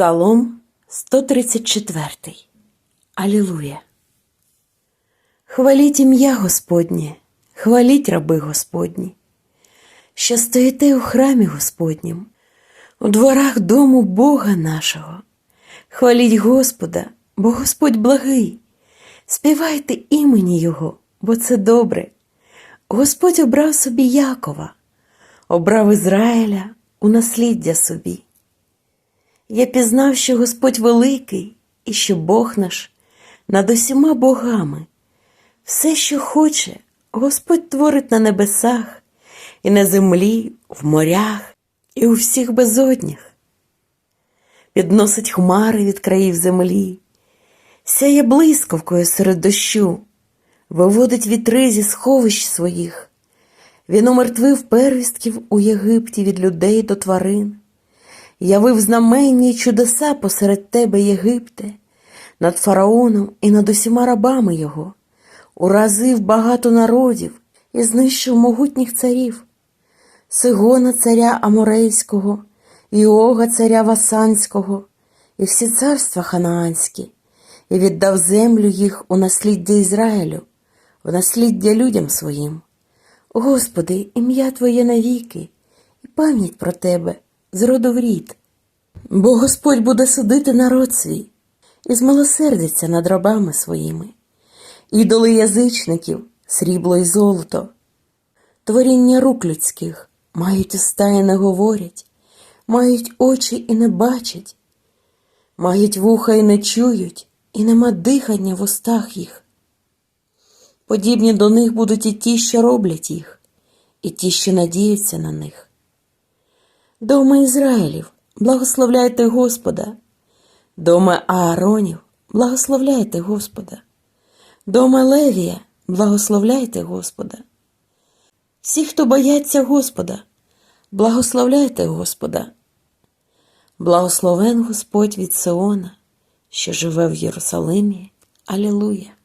Псалом 134. Алілуя. Хваліть ім'я Господнє, хваліть раби Господні, що стоїте у храмі Господнім, у дворах дому Бога нашого. Хваліть Господа, бо Господь благий. Співайте імені Його, бо це добре. Господь обрав собі Якова, обрав Ізраїля у насліддя собі. Я пізнав, що Господь великий і що Бог наш над усіма богами. Все, що хоче, Господь творить на небесах і на землі, в морях і у всіх безоднях. Підносить хмари від країв землі, сяє блискавкою серед дощу, виводить вітри зі сховищ своїх. Він умертвив первістків у Єгипті від людей до тварин явив знаменні чудеса посеред тебе, Єгипте, над фараоном і над усіма рабами його, уразив багато народів і знищив могутніх царів, Сигона царя Аморейського, і Ога царя Васанського, і всі царства ханаанські, і віддав землю їх у насліддя Ізраїлю, в насліддя людям своїм. Господи, ім'я Твоє навіки, і пам'ять про Тебе з роду в рід. Бо Господь буде судити народ свій і змилосердиться над рабами своїми, ідоли язичників, срібло і золото, творіння рук людських мають уста і не говорять, мають очі і не бачать, мають вуха і не чують, і нема дихання в устах їх. Подібні до них будуть і ті, що роблять їх, і ті, що надіються на них. Дома Ізраїлів, благословляйте Господа. Дома Ааронів, благословляйте Господа. Дома Левія, благословляйте Господа. Всі, хто бояться Господа, благословляйте Господа. Благословен Господь від Сиона, що живе в Єрусалимі. Алілуя.